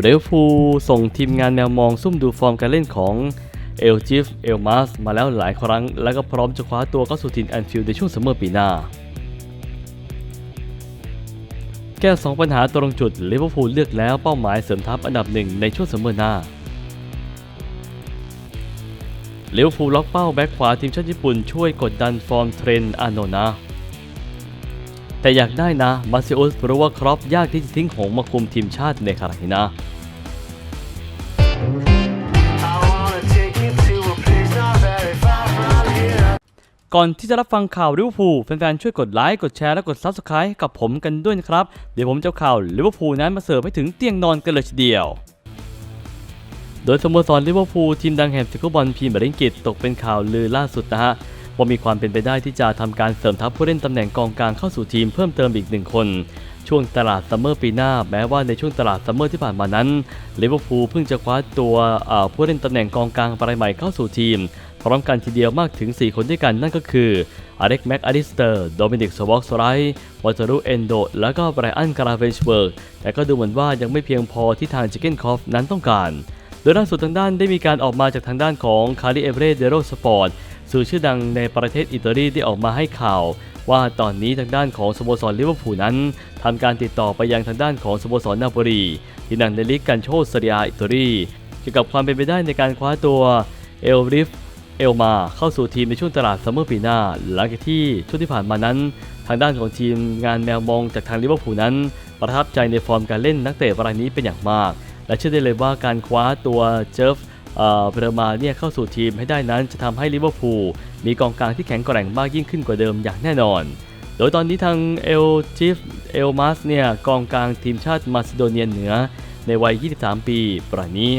เรลฟูส่งทีมงานแมวมองซุ่มดูฟอร์มการเล่นของเอลจิฟเอลมาสมาแล้วหลายครั้ง และก็พร้อมจะคว้าตัวเข้าสู่ทีมแอนฟิลด์ในช่วงซัมเมอร์ปีหน้า แก้ 2 ปัญหาตรงจุดลิเวอร์พูลเลือกแล้วเป้าหมายเสริมทัพอันดับหนึ่งในช่วงซัมเมอร์หน้าลิเวอร์พูลล็อกเป้าแบ็คขวาทีมชาติญี่ปุ่นช่วยกดดันฟอร์มเทรนอาโนนา แต่อยากได้นะมาซิโอสเพราะว่าครอปยากที่จะทิ้งหงมาคุมทีมชาติในครั้งนี้นะก่อนที่จะรับฟังข่าวลิเวอร์พูลแฟนๆช่วยกดไลค์ กดแชร์และกด Subscribe กับผมกันด้วยนะครับ เดี๋ยวผมจะเอาข่าวลิเวอร์พูลนั้นมาเสิร์ฟให้ถึงเตียงนอนกันเลยทีเดียว โดยสโมสรลิเวอร์พูลทีมดังแห่งฟุตบอลพรีเมียร์ลีกอังกฤษตกเป็นข่าวลือล่าสุดนะฮะ ว่ามีความเป็นไปได้ที่จะทำการเสริมทัพผู้เล่นตำแหน่งกองกลางเข้าสู่ทีมเพิ่มเติมอีกหนึ่งคน ช่วงตลาดซัมเมอร์ปีหน้า แม้ว่าในช่วงตลาดซัมเมอร์ที่ผ่านมานั้นลิเวอร์พูลเพิ่งจะคว้าตัวผู้เล่นตำแหน่งกองกลางรายใหม่เข้าสู่ทีม พร้อมกันทีเดียวมากถึง 4 คนด้วยกันนั่นก็คืออเล็กแม็กอลิสเตอร์ โดมินิกสวอกสไลวอเตอรูเอนโด และก็ไบรอันกราเวนชเบิร์ก แต่ก็ดูเหมือนว่ายังไม่เพียงพอที่ทางจิเกนคอฟนั้นต้องการ โดยล่าสุดทางด้านได้มีการออกมาจากทางด้านของคาริเอเบรเดโรสปอร์ต สื่อชื่อดังในประเทศอิตาลีได้ออกมาให้ข่าว ว่าตอนนี้ทางด้านของสโมสรลิเวอร์พูลนั้นทำการติดต่อไปยังทางด้านของสโมสรนาโปลีที่นั่งในลีกกันโชเซเรียอิตาลีเกี่ยวกับความเป็นไปได้ในการคว้าตัวเอลริฟเอลมาเข้าสู่ทีมในช่วงตลาดซัมเมอร์ปีหน้า หลังจากที่ช่วงที่ผ่านมานั้น ทางด้านของทีมงานแมวมองจากทางลิเวอร์พูลนั้น ประทับใจในฟอร์มการเล่นนักเตะรายนี้เป็นอย่างมาก และเชื่อได้เลยว่าการคว้าตัวเจฟ เอ่อเบรมาเนี่ยเข้าสู่ทีมให้ได้นั้นจะทำให้ลิเวอร์พูลมีกองกลางที่แข็งแกร่งมากยิ่งขึ้นกว่าเดิมอย่างแน่นอน โดยตอนนี้ทางเอลจิฟเอลมาสเนี่ยกองกลางทีมชาติมาซิโดเนียเหนือในวัย 23 ปีปรานี้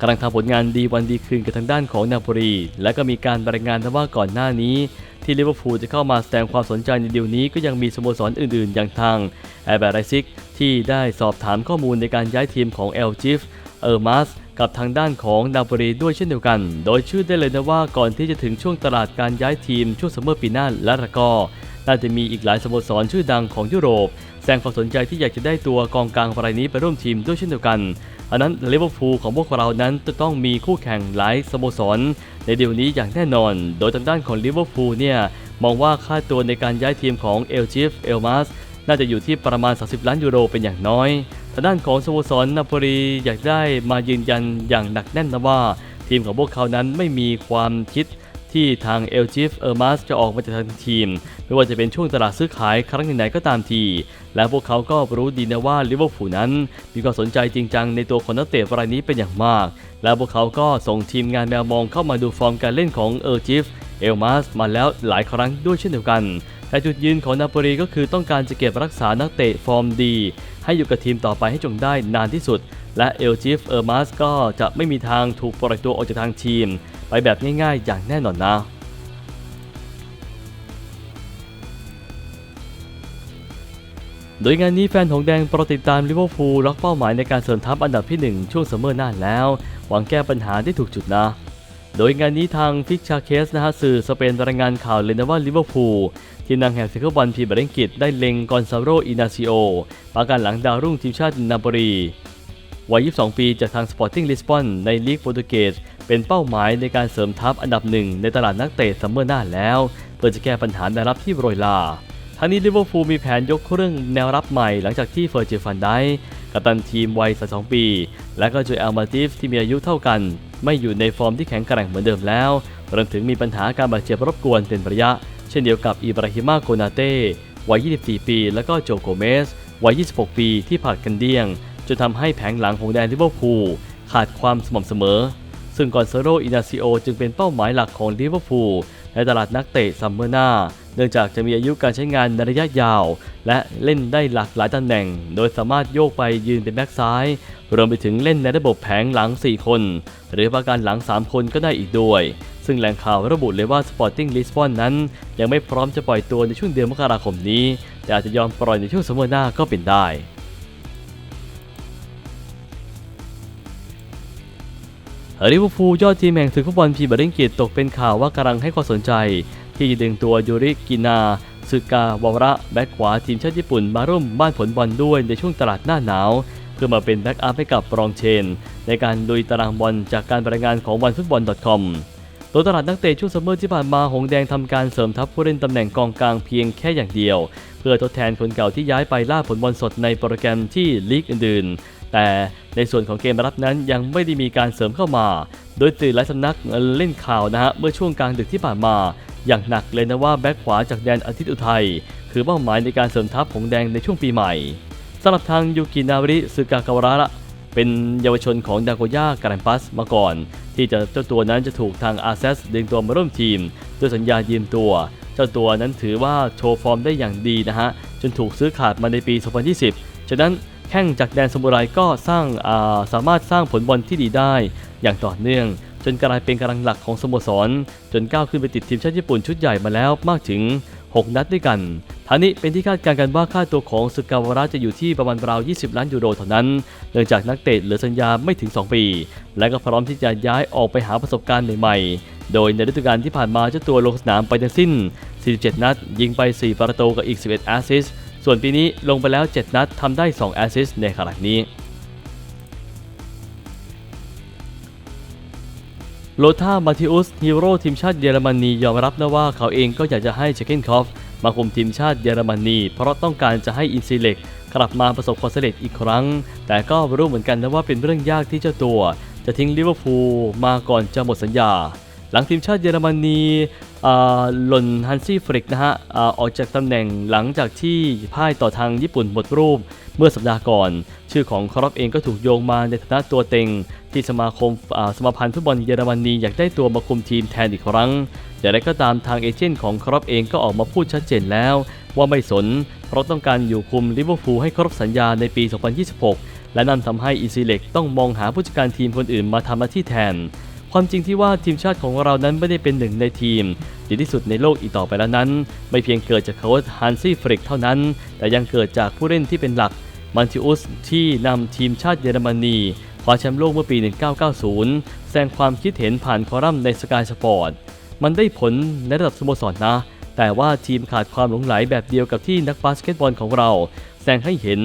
กำลังทำผลงานดีวันดีคืนกับทางด้านของนาโปลี และก็มีการรายงานว่าก่อนหน้านี้ ที่ลิเวอร์พูลจะเข้ามาแสดงความสนใจในดีลนี้ก็ยังมีสโมสรอื่นๆ อย่างทางแอร์แบรไรซิกที่ได้สอบถามข้อมูลในการย้ายทีมของเอลจิฟเออร์มัส กับทางด้านของนาโปลีด้วยเช่นเดียวกัน โดยชื่อได้เลยนะว่าก่อนที่จะถึงช่วงตลาดการย้ายทีมช่วงซัมเมอร์ปีหน้าและละก็น่าจะมีอีกหลายสโมสรชื่อดังของยุโรปแสดงความสนใจที่อยากจะได้ตัวกองกลางรายนี้ไปร่วมทีมด้วยเช่นเดียวกันอันนั้นลิเวอร์พูลของพวกเรานั้นจะต้องมีคู่แข่งหลายสโมสร ในเดียวนี้อย่างแน่นอน โดยทางด้านของลิเวอร์พูลเนี่ยมองว่าค่าตัวในการย้ายทีมของเอลจิฟเอลมาสน่าจะอยู่ที่ประมาณ 30 ล้านยูโรเป็นอย่างน้อย ทางด้านของสโมสรนาโปลีอยากได้มายืนยันอย่างหนักแน่นนะว่า ทีมของพวกเขานั้นไม่มีความคิดที่ทางเอลจิฟเออร์มัสจะออกมาจากทางทีม ไม่ว่าจะเป็นช่วงตลาดซื้อขายครั้งไหนๆก็ตามที และพวกเขาก็รู้ดีนะว่าลิเวอร์พูลนั้น มีความสนใจจริงจังในตัวของนักเตะรายนี้เป็นอย่างมาก และพวกเขาก็ส่งทีมงานแมวมองเข้ามาดูฟอร์มการเล่นของเอลจิฟเอลมาสมาแล้วหลายครั้งด้วยเช่นเดียวกันแต่จุดยืนของนาโปลีก็คือต้องการจะเก็บรักษานักเตะฟอร์มดี ให้อยู่กับทีมต่อไปให้จงได้นานที่สุด และเอลจิฟเออร์มัสก็จะไม่มีทางถูกปล่อยตัวออกจากทางทีม ไปแบบง่ายๆ อย่างแน่นอนนะโดยงานนี้แฟนหงแดงโปรติดตามลิเวอร์พูลล็อกเป้าหมายในการเสริมทัพอันดับที่ 1 ช่วงซัมเมอร์หน้าแล้ว หวังแก้ปัญหาได้ถูกจุดนะ โดยงานนี้ทางฟิกชาเคสนะฮะสื่อสเปนรายงานข่าวเลยนะว่าลิเวอร์พูลทีมนางแห่งเซคัลบอลพรีเมียร์ลีกอังกฤษได้เล็งกอนซาโรอินาซิโอประกันหลังดาวรุ่งทีมชาตินาโปลีวัย 22 ปีจากทางสปอร์ติ้งลิสบอนในลีกโปรตุเกสเป็นเป้าหมายในการเสริมทัพอันดับหนึ่งในตลาดนักเตะซัมเมอร์หน้าแล้วเพื่อจะแก้ปัญหาแนวรับที่โรยลาทั้งนี้ลิเวอร์พูลมีแผนยกเครื่องแนวรับใหม่หลังจากที่เฟอร์จิฟันได้กัปตันทีมวัย 32 ปี และก็โจยอัลมาติฟที่มีอายุเท่ากัน ไม่อยู่ในฟอร์มที่แข็งแกร่งเหมือนเดิมแล้วรวมถึงมีปัญหาการบาดเจ็บรบกวนเป็นระยะ เช่นเดียวกับอิบราฮิมาโกนาเต้วัย 24 ปี และก็โจโกเมส วัย 26 ปีที่ผลัดกันเดียงจนทำให้แผงหลังของแดนลิเวอร์พูลขาดความสม่ำเสมอ ซึ่งกอนเซโรอินาซิโอจึงเป็นเป้าหมายหลักของลิเวอร์พูลในตลาดนักเตะซัมเมอร์หน้า เนื่องจากจะมีอายุการใช้งานในระยะยาว และเล่นได้หลากหลายตำแหน่ง โดยสามารถโยกไปยืนเป็นแบ็กซ้าย รวมไปถึงเล่นในระบบแผงหลัง 4 คน หรือประการหลัง 3 คนก็ได้อีกด้วย ซึ่งแหล่งข่าวระบุเลยว่า Sporting Lisbon นั้น ยังไม่พร้อมจะปล่อยตัวในช่วงเดือนมกราคมนี้ แต่อาจจะยอมปล่อยในช่วงซัมเมอร์หน้าก็เป็นได้ลิเวอร์พูลยอดทีมแห่งศึกฟุตบอลพรีเมียร์ลีกอังกฤษตกเป็นข่าวว่ากำลังให้ความสนใจ ที่จะดึงตัวยูริกินาซึกาวาวระแบ็กขวาทีมชาติญี่ปุ่นมาร่วมบ้านผลบอลด้วยในช่วงตลาดหน้าหนาว เพื่อมาเป็นแบ็กอัพให้กับรองเชน ในการลุยตารางบอลจากการรายงานของวันฟุตบอล .com ตัวตลาดนักเตะช่วงซัมเมอร์ที่ผ่านมาหงแดงทำการเสริมทัพผู้เล่นตำแหน่งกองกลางเพียงแค่อย่างเดียว เพื่อทดแทนคนเก่าที่ย้ายไปล่าผลบอลสดในโปรแกรมที่ลีกอื่นๆ แต่ในส่วนของเกมรับนั้นยังไม่ได้มีการเสริมเข้ามา โดยสื่อหลายสำนักเล่นข่าวนะฮะเมื่อช่วงกลางดึกที่ผ่านมา อย่างหนักเลยนะว่าแบ็คขวาจากแดนอาทิตย์อุทัยคือเป้าหมายในการเสริมทัพหงแดงในช่วงปีใหม่สำหรับทางยูกินาริซึกากาวระเป็นเยาวชนของดาโกย่าการันปัสมาก่อน ที่จะเจ้าตัวนั้นจะถูกทางอาเซสดึงตัวมาร่วมทีมด้วยสัญญายืมตัว เจ้าตัวนั้นถือว่าโชว์ฟอร์มได้อย่างดีนะฮะ จนถูกซื้อขาดมาในปี 2020 ฉะนั้นแข้งจากแดนสมุไรก็สร้างาสามารถสร้างผลบอลที่ดีได้ อย่างต่อเนื่อง จนกลายเป็นกำลังหลักของสโมสร จนก้าวขึ้นไปติดทีมชาติญี่ปุ่นชุดใหญ่มาแล้วมากถึง 6 นัดด้วยกันทางนี้เป็นที่คาดการณ์กันว่าค่าตัวของสึกาวาระจะอยู่ที่ประมาณราว 20 ล้านยูโรเท่านั้น เนื่องจากนักเตะเหลือสัญญาไม่ถึง 2 ปี และก็พร้อมที่จะย้ายออกไปหาประสบการณ์ใหม่ๆ โดยในฤดูกาลที่ผ่านมาเจ้าตัวลงสนามไปทั้งสิ้น 47 นัด ยิงไป 4 ประตูกับอีก 11 แอสซิสต์ ส่วนปีนี้ลงไปแล้ว 7 นัดทำได้ 2 แอสซิสต์ในขณะนี้ โลธามาทิอุสฮีโร่ทีมชาติเยอรมนียอมรับนะว่าเขาเองก็อยากจะให้เชเกนคอฟมาคุมทีมชาติเยอรมนี เพราะต้องการจะให้อินซิเล็กกลับมาประสบความสำเร็จอีกครั้ง แต่ก็รู้เหมือนกันนะว่าเป็นเรื่องยากที่เจ้าตัว จะทิ้งลิเวอร์พูลมาก่อนจะหมดสัญญา หลังทีมชาติเยอรมนีอ่าหล่นฮันซี่ฟริกนะฮะอาออกจากตำแหน่งหลังจากที่พ่ายต่อทางญี่ปุ่นหมดรูป เมื่อสัปดาห์ก่อน ชื่อของครอปเองก็ถูกโยงมาในฐานะตัวเต็ง ที่สมาคมสมาพันธ์ฟุตบอลเยอรมนีอยากได้ตัวมาคุมทีมแทนอีกครั้งอย่างไรก็ตามทางเอเจนต์ของครอปเองก็ออกมาพูดชัดเจนแล้ว ว่าไม่สน เพราะต้องการอยู่คุมลิเวอร์พูลให้ครบสัญญาในปี 2026 และนั่นทำให้อีซีเล็กต้องมองหาผู้จัดการทีมคนอื่นมาทำหน้าที่แทน ความจริงที่ว่าทีมชาติของเรานั้นไม่ได้เป็นหนึ่งในทีมดีที่สุดในโลกอีกต่อไปแล้วนั้น ไม่เพียงเกิดจากโค้ชฮันซี่ฟริกเท่านั้น แต่ยังเกิดจากผู้เล่นที่เป็นหลักมันติอุสที่นำทีมชาติเยอรมนีคว้าแชมป์โลกเมื่อปี 1990 แสดงความคิดเห็นผ่านคอลัมน์ในสกายสปอร์ต มันได้ผลในระดับสโมสรนะแต่ว่าทีมขาดความหลงไหลแบบเดียวกับที่นักบาสเกตบอลของเรา แสดงให้เห็น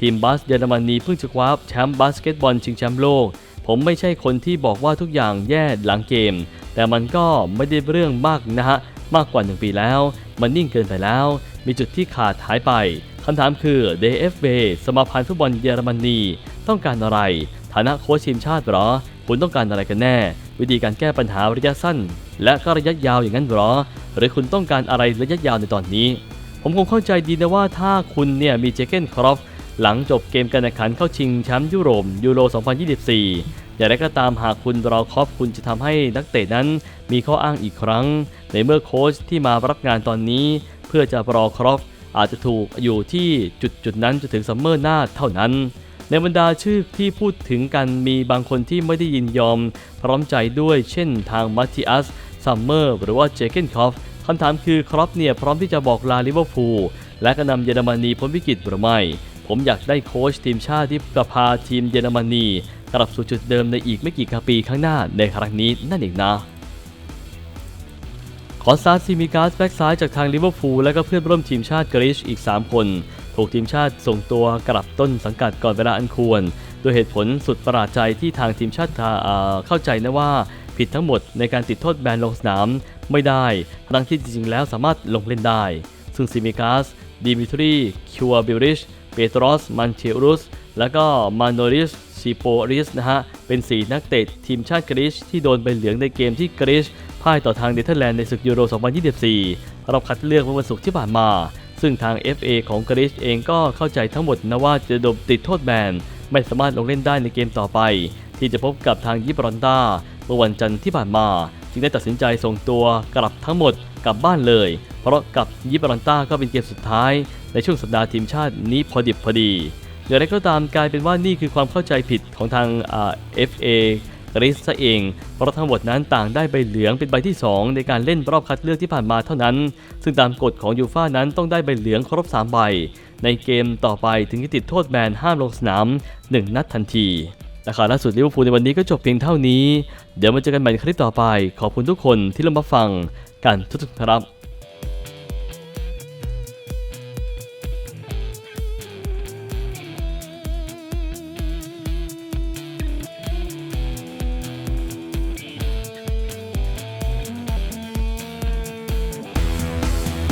ทีมบาสเยอรมนีเพิ่งจะคว้าแชมป์บาสเกตบอลชิงแชมป์โลก ผมไม่ใช่คนที่บอกว่าทุกอย่างแย่หลังเกม แต่มันก็ไม่ได้เรื่องมากนะฮะ มากกว่า 1 ปีแล้ว มันนิ่งเกินไปแล้ว มีจุดที่ขาดหายไปคำถามคือ DFB สมาพันธ์ฟุตบอลเยอรมนี ต้องการอะไร ฐานะโค้ชทีมชาติหรอ คุณต้องการอะไรกันแน่ วิธีการแก้ปัญหาระยะสั้น และก็ระยะยาวอย่างนั้นหรอ หรือคุณต้องการอะไรระยะยาวในตอนนี้ ผมคงเข้าใจดีนะว่าถ้าคุณเนี่ยมีเจเกนครอฟ หลังจบเกมการแข่งขันเข้าชิงแชมป์ยุโรปยูโร 2024 อย่างไรก็ตามหากคุณรอคอฟคุณจะทำให้นักเตะนั้นมีข้ออ้างอีกครั้ง ในเมื่อโค้ชที่มารับงานตอนนี้ เพื่อจะรอครอฟอาจจะถูกอยู่ที่จุดจุดนั้นจนถึงซัมเมอร์หน้าเท่านั้น ในบรรดาชื่อที่พูดถึงกันมีบางคนที่ไม่ได้ยินยอม พร้อมใจด้วยเช่นทางมัตติอัสซัมเมอร์หรือว่าเจเกนคอฟคำถามคือครอปเนี่ยพร้อมที่จะบอกลาลิเวอร์พูลและก็นำเยอรมนีพ้นวิกฤตหรือไม่ ผมอยากได้โค้ชทีมชาติที่จะพาทีมเยอรมนีกลับสู่จุดเดิมในอีกไม่กี่ปีข้างหน้าในครั้งนี้นั่นเองนะขอซาซิมิกาสแบ็กซ้ายจากทางลิเวอร์พูลและก็เพื่อนร่วมทีมชาติกรีชอีก 3 คน ถูกทีมชาติส่งตัวกลับต้นสังกัดก่อนเวลาอันควร โดยเหตุผลสุดประหลาดใจที่ทางทีมชาติเอ่อเข้าใจนะว่าผิดทั้งหมดในการติดโทษแบนลงสนาม ไม่ได้ทั้งที่จริงๆแล้วสามารถลงเล่นได้ ซึ่งซิมิกาสดิมิทรี คิวบิริช เปโตรส มันเทอุส และก็มาโนริสซิโปริสนะฮะ เป็น 4 นักเตะทีมชาติกรีชที่โดนใบเหลืองในเกมที่กรีชพ่ายต่อทางเนเธอร์แลนด์ในศึกยูโร 2024 รอบคัดเลือกเมื่อวันศุกร์ที่ผ่านมา ซึ่งทาง FA ของกรีชเองก็เข้าใจทั้งหมดนะว่าจะโดนติดโทษแบน ไม่สามารถลงเล่นได้ในเกมต่อไป ที่จะพบกับทางยิบรอนตาเมื่อวันจันทร์ที่ผ่านมา จึงได้ตัดสินใจส่งตัวกลับทั้งหมดกลับบ้านเลย เพราะกับยิบรอนต้าก็เป็นเกมสุดท้าย ในช่วงสัปดาห์ทีมชาตินี้พอดิบพอดีอย่างไรก็ตามกลายเป็นว่านี่คือความเข้าใจผิดของทางเอ่า FA กรีซซะเอง เพราะทั้งหมดนั้นต่างได้ใบเหลืองเป็นใบที่ 2 ในการเล่นรอบคัดเลือกที่ผ่านมาเท่านั้น ซึ่งตามกฎของยูฟ่านั้นต้องได้ใบเหลืองครบ 3 ใบ ในเกมต่อไปถึงจะติดโทษแบนห้ามลงสนาม 1 นัดทันที และข่าวล่าสุดลิเวอร์พูลในวันนี้ก็จบเพียงเท่านี้ เดี๋ยวมาเจอกันใหม่ในคลิปต่อไป ขอบคุณทุกคนที่รับมาฟังกันทุกๆครับ